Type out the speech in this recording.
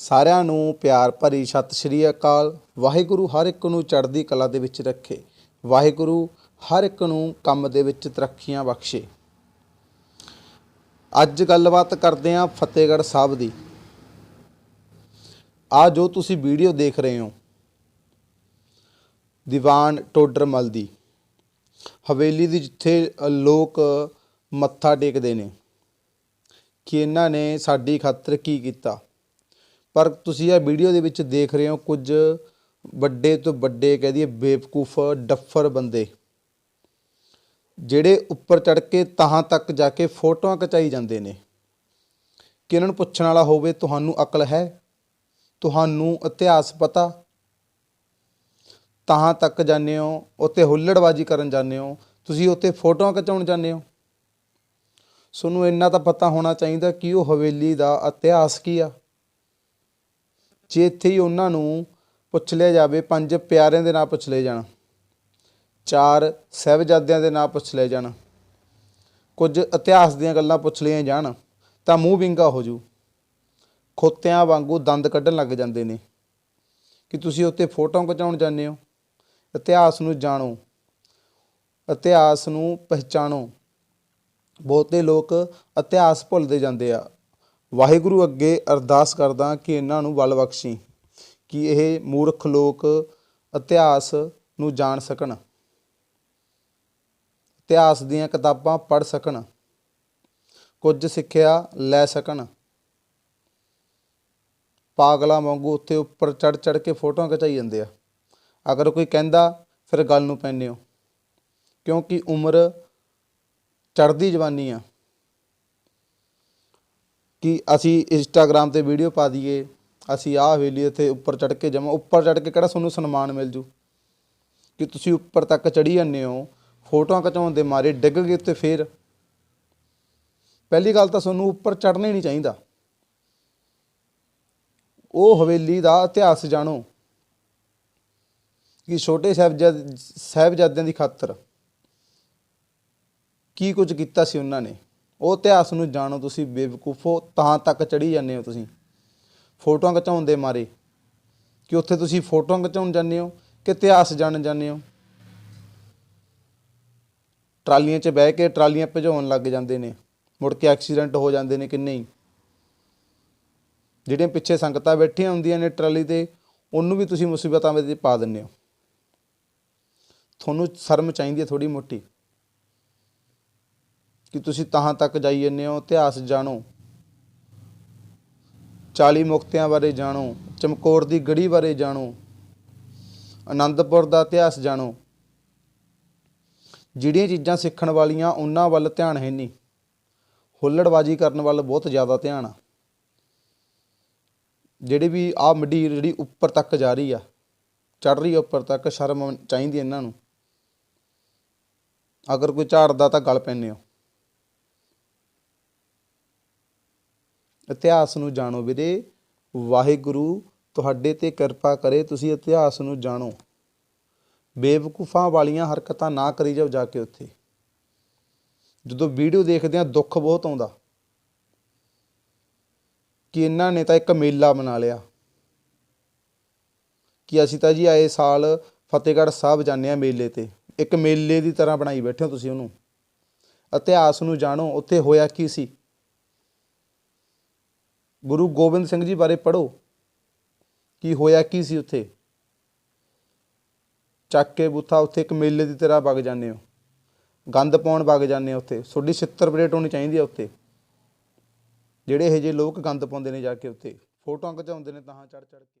ਸਾਰਿਆਂ ਨੂੰ ਪਿਆਰ ਭਰੀ ਸਤਿ ਸ਼੍ਰੀ ਅਕਾਲ। ਵਾਹਿਗੁਰੂ ਹਰ ਇੱਕ ਨੂੰ ਚੜ੍ਹਦੀ ਕਲਾ ਦੇ ਵਿੱਚ ਰੱਖੇ। ਵਾਹਿਗੁਰੂ ਹਰ ਇੱਕ ਨੂੰ ਕੰਮ ਦੇ ਵਿੱਚ ਤਰੱਕੀਆਂ ਬਖਸ਼ੇ। ਅੱਜ ਗੱਲਬਾਤ ਕਰਦੇ ਹਾਂ ਫਤਿਹਗੜ੍ਹ ਸਾਹਿਬ ਦੀ। ਆ ਜੋ ਤੁਸੀਂ ਵੀਡੀਓ ਦੇਖ ਰਹੇ ਹੋ। ਦੀਵਾਨ ਟੋਡਰਮਲ ਦੀ। ਹਵੇਲੀ ਦੀ ਜਿੱਥੇ ਲੋਕ ਮੱਥਾ ਟੇਕਦੇ ਨੇ। ਕਿ ਇਹਨਾਂ ਨੇ ਸਾਡੀ ਖਾਤਰ ਕੀ ਕੀਤਾ? ਪਰ ਤੁਸੀਂ ਇਹ ਵੀਡੀਓ ਦੇ ਵਿੱਚ ਦੇਖ ਰਹੇ ਹੋ ਕੁਝ ਵੱਡੇ ਤੋਂ ਵੱਡੇ ਕਹਿ ਦਈਏ ਬੇਵਕੂਫ, ਡੱਫਰ ਬੰਦੇ, ਜਿਹੜੇ ਉੱਪਰ ਚੜ ਕੇ ਤਾਹਾਂ ਤੱਕ ਜਾ ਕੇ ਫੋਟੋਆਂ ਖਿਚਾਈ ਜਾਂਦੇ ਨੇ। ਕਿ ਇਹਨਾਂ ਨੂੰ ਪੁੱਛਣ ਵਾਲਾ ਹੋਵੇ, ਤੁਹਾਨੂੰ ਅਕਲ ਹੈ? ਤੁਹਾਨੂੰ ਇਤਿਹਾਸ ਪਤਾ? ਤਾਹਾਂ ਤੱਕ ਜਾਂਦੇ ਹੋ ਉੱਤੇ ਹੁੱਲੜਬਾਜੀ ਕਰਨ ਜਾਂਦੇ ਹੋ, ਤੁਸੀਂ ਉੱਤੇ ਫੋਟੋਆਂ ਖਿਚਾਉਣ ਜਾਂਦੇ ਹੋ। ਤੁਹਾਨੂੰ ਇੰਨਾ ਤਾਂ ਪਤਾ ਹੋਣਾ ਚਾਹੀਦਾ ਕਿ ਉਹ ਹਵੇਲੀ ਦਾ ਇਤਿਹਾਸ ਕੀ ਆ। ਜੇ ਇੱਥੇ ਹੀ ਉਹਨਾਂ ਨੂੰ ਪੁੱਛ ਲਿਆ ਜਾਵੇ, ਪੰਜ ਪਿਆਰਿਆਂ ਦੇ ਨਾਂ ਪੁੱਛ ਲਏ ਜਾਣ, ਚਾਰ ਸਾਹਿਬਜ਼ਾਦਿਆਂ ਦੇ ਨਾਂ ਪੁੱਛ ਲਏ ਜਾਣ, ਕੁਝ ਇਤਿਹਾਸ ਦੀਆਂ ਗੱਲਾਂ ਪੁੱਛ ਲਈਆਂ ਜਾਣ, ਤਾਂ ਮੂੰਹ ਵਿੰਗਾ ਹੋ ਜੂ। ਖੋਤਿਆਂ ਵਾਂਗੂ ਦੰਦ ਕੱਢਣ ਲੱਗ ਜਾਂਦੇ ਨੇ। ਕਿ ਤੁਸੀਂ ਉੱਤੇ ਫੋਟੋਆਂ ਖਿਚਾਉਣ ਜਾਂਦੇ ਹੋ, ਇਤਿਹਾਸ ਨੂੰ ਜਾਣੋ, ਇਤਿਹਾਸ ਨੂੰ ਪਹਿਚਾਣੋ। ਬਹੁਤੇ ਲੋਕ ਇਤਿਹਾਸ ਭੁੱਲਦੇ ਜਾਂਦੇ ਆ। ਵਾਹਿਗੁਰੂ ਅੱਗੇ ਅਰਦਾਸ ਕਰਦਾ ਕਿ ਇਹਨਾਂ ਨੂੰ ਬਲ ਬਖਸ਼ੀ, ਕਿ ਇਹ ਮੂਰਖ ਲੋਕ ਇਤਿਹਾਸ ਨੂੰ ਜਾਣ ਸਕਣ, ਇਤਿਹਾਸ ਦੀਆਂ ਕਿਤਾਬਾਂ ਪੜ੍ਹ ਸਕਣ, ਕੁਝ ਸਿੱਖਿਆ ਲੈ ਸਕਣ। ਪਾਗਲਾਂ ਵਾਂਗੂ ਉੱਥੇ ਉੱਪਰ ਚੜ ਚੜ ਕੇ ਫੋਟੋਆਂ ਖਿਚਾਈ ਜਾਂਦੇ ਆ। ਅਗਰ ਕੋਈ ਕਹਿੰਦਾ, ਫਿਰ ਗੱਲ ਨੂੰ ਪੈਂਦੇ ਹੋ, ਕਿਉਂਕਿ ਉਮਰ ਚੜ੍ਹਦੀ ਜਵਾਨੀ ਆ। ਕਿ ਅਸੀਂ ਇੰਸਟਾਗ੍ਰam ਤੇ ਵੀਡੀਓ ਪਾ ਦਈਏ, ਅਸੀਂ ਆਹ ਹਵੇਲੀ ਇੱਥੇ ਉੱਪਰ ਚੜ੍ਹ ਕੇ ਜਮਾ, ਉੱਪਰ ਚੜ੍ਹ ਕੇ ਕਿਹੜਾ ਤੁਹਾਨੂੰ ਸਨਮਾਨ ਮਿਲ ਜੂ? ਕਿ ਤੁਸੀਂ ਉੱਪਰ ਤੱਕ ਚੜੀ ਜਾਂਦੇ ਹੋ, ਫੋਟੋਆਂ ਖਿਚਾਉਣ ਦੇ ਮਾਰੇ ਡਿੱਗ ਗਏ ਤੇ ਫੇਰ। ਪਹਿਲੀ ਗੱਲ ਤਾਂ ਤੁਹਾਨੂੰ ਉੱਪਰ ਚੜ੍ਹਨਾ ਹੀ ਨਹੀਂ ਚਾਹੀਦਾ। ਉਹ ਹਵੇਲੀ ਦਾ ਇਤਿਹਾਸ ਜਾਣੋ ਕਿ ਛੋਟੇ ਸਾਹਿਬਜ਼ਾਦ, ਸਾਹਿਬਜ਼ਾਦਿਆਂ ਦੀ ਖਾਤਰ ਕੀ ਕੁਝ ਕੀਤਾ ਸੀ ਉਹਨਾਂ ਨੇ। ਉਹ ਇਤਿਹਾਸ ਨੂੰ ਜਾਣੋ ਤੁਸੀਂ ਬੇਵਕੂਫੋ, ਤਾਂ ਤੱਕ ਚੜੀ ਜਾਂਦੇ ਹੋ ਤੁਸੀਂ। ਫੋਟੋਆਂ ਖਿਚਾਉਣ ਦੇ ਮਾਰੇ। ਕਿ ਉੱਥੇ ਤੁਸੀਂ ਫੋਟੋਆਂ ਖਿਚਾਉਣ ਜਾਂਦੇ ਹੋ ਕਿ ਇਤਿਹਾਸ ਜਾਣਨ ਜਾਂਦੇ ਹੋ। ਟਰਾਲੀਆਂ 'ਚ ਬਹਿ ਕੇ ਟਰਾਲੀਆਂ ਭਜਾਉਣ ਲੱਗ ਜਾਂਦੇ ਨੇ। ਮੁੜ ਕੇ ਐਕਸੀਡੈਂਟ ਹੋ ਜਾਂਦੇ ਨੇ ਕਿੰਨੇ ਹੀ ਜਿਹੜੀਆਂ ਪਿੱਛੇ ਸੰਗਤਾਂ ਬੈਠੀਆਂ ਹੁੰਦੀਆਂ ਨੇ ਟਰਾਲੀ ਤੇ, ਉਹਨੂੰ ਵੀ ਤੁਸੀਂ ਮੁਸੀਬਤਾਂ ਵਿੱਚ ਪਾ ਦਿੰਦੇ ਹੋ। ਤੁਹਾਨੂੰ ਸ਼ਰਮ ਚਾਹੀਦੀ ਹੈ ਥੋੜੀ ਮੋਟੀ। ਕਿ ਤੁਸੀਂ ਤਾਂ ਤੱਕ ਜਾਈ ਜੰਨੇ ਹੋ, ਇਤਿਹਾਸ ਜਾਣੋ। 40 ਮੁਕਤਿਆਂ ਬਾਰੇ ਜਾਣੋ, ਚਮਕੌਰ ਦੀ ਗੜੀ ਬਾਰੇ ਜਾਣੋ ਆਨੰਦਪੁਰ ਦਾ ਇਤਿਹਾਸ ਜਾਣੋ। ਜਿਹੜੀਆਂ ਚੀਜ਼ਾਂ ਸਿੱਖਣ ਵਾਲੀਆਂ ਉਹਨਾਂ ਵੱਲ ਧਿਆਨ ਹੈ ਨਹੀਂ। ਹੁੱਲੜਬਾਜੀ ਕਰਨ ਵੱਲ ਬਹੁਤ ਜ਼ਿਆਦਾ ਧਿਆਨ ਆ। ਜਿਹੜੇ ਵੀ ਆ ਮੰਡੀਰ ਜਿਹੜੀ ਉੱਪਰ ਤੱਕ ਜਾ ਰਹੀ ਆ ਚੜ ਰਹੀ ਉੱਪਰ ਤੱਕ, ਸ਼ਰਮ ਚਾਹੀਦੀ ਇਹਨਾਂ ਨੂੰ। ਅਗਰ ਕੋਈ ਝਾੜਦਾ ਤਾਂ ਗਲ ਪੈਂਦੇ ਹੋ। ਇਤਿਹਾਸ ਨੂੰ ਜਾਣੋ ਵੀਰੇ। ਵਾਹਿਗੁਰੂ ਤੁਹਾਡੇ ਤੇ ਕਿਰਪਾ ਕਰੇ, ਤੁਸੀਂ ਇਤਿਹਾਸ ਨੂੰ ਜਾਣੋ। ਬੇਵਕੂਫਾਂ ਵਾਲੀਆਂ ਹਰਕਤਾਂ ਨਾ ਕਰੀ ਜਾਓ ਜਾ ਕੇ ਉੱਥੇ। ਜਦੋਂ ਵੀਡੀਓ ਦੇਖਦੇ ਆ ਦੁੱਖ ਬਹੁਤ ਆਉਂਦਾ। ਕਿ ਇਹਨਾਂ ਨੇ ਤਾਂ ਇੱਕ ਮੇਲਾ ਬਣਾ ਲਿਆ। ਕਿ ਅਸੀਂ ਤਾਂ ਜੀ ਆਏ ਸਾਲ ਫਤਿਹਗੜ੍ਹ ਸਾਹਿਬ ਜਾਂਦੇ ਆ ਮੇਲੇ ਤੇ। ਇੱਕ ਮੇਲੇ ਦੀ ਤਰ੍ਹਾਂ ਬਣਾਈ ਬੈਠੇ ਹੋ ਤੁਸੀਂ ਉਹਨੂੰ। ਇਤਿਹਾਸ ਨੂੰ ਜਾਣੋ, ਉੱਥੇ ਹੋਇਆ ਕੀ ਸੀ? ਗੁਰੂ ਗੋਬਿੰਦ ਸਿੰਘ ਜੀ ਬਾਰੇ ਪੜ੍ਹੋ। ਕੀ ਹੋਇਆ, ਕੀ ਸੀ ਉੱਥੇ? ਚੱਕ ਕੇ ਬੁੱਥਾ ਉੱਥੇ, ਇੱਕ ਮੇਲੇ ਦੀ ਤਰ੍ਹਾਂ ਵਗ ਜਾਂਦੇ ਹੋ। ਗੰਦ ਪਾਉਣ ਵਗ ਜਾਂਦੇ ਹੋ ਉੱਥੇ। ਤੁਹਾਡੀ ਛਿੱਤਰ ਪਲੇਟ ਹੋਣੀ ਚਾਹੀਦੀ ਆ ਉੱਥੇ। ਜਿਹੜੇ ਇਹ ਜਿਹੇ ਲੋਕ ਗੰਦ ਪਾਉਂਦੇ ਨੇ ਜਾ ਕੇ ਉੱਥੇ। ਫੋਟੋਆਂ ਖਿਚਾਉਂਦੇ ਨੇ ਤਾਂ ਚੜ ਚੜ ਕੇ।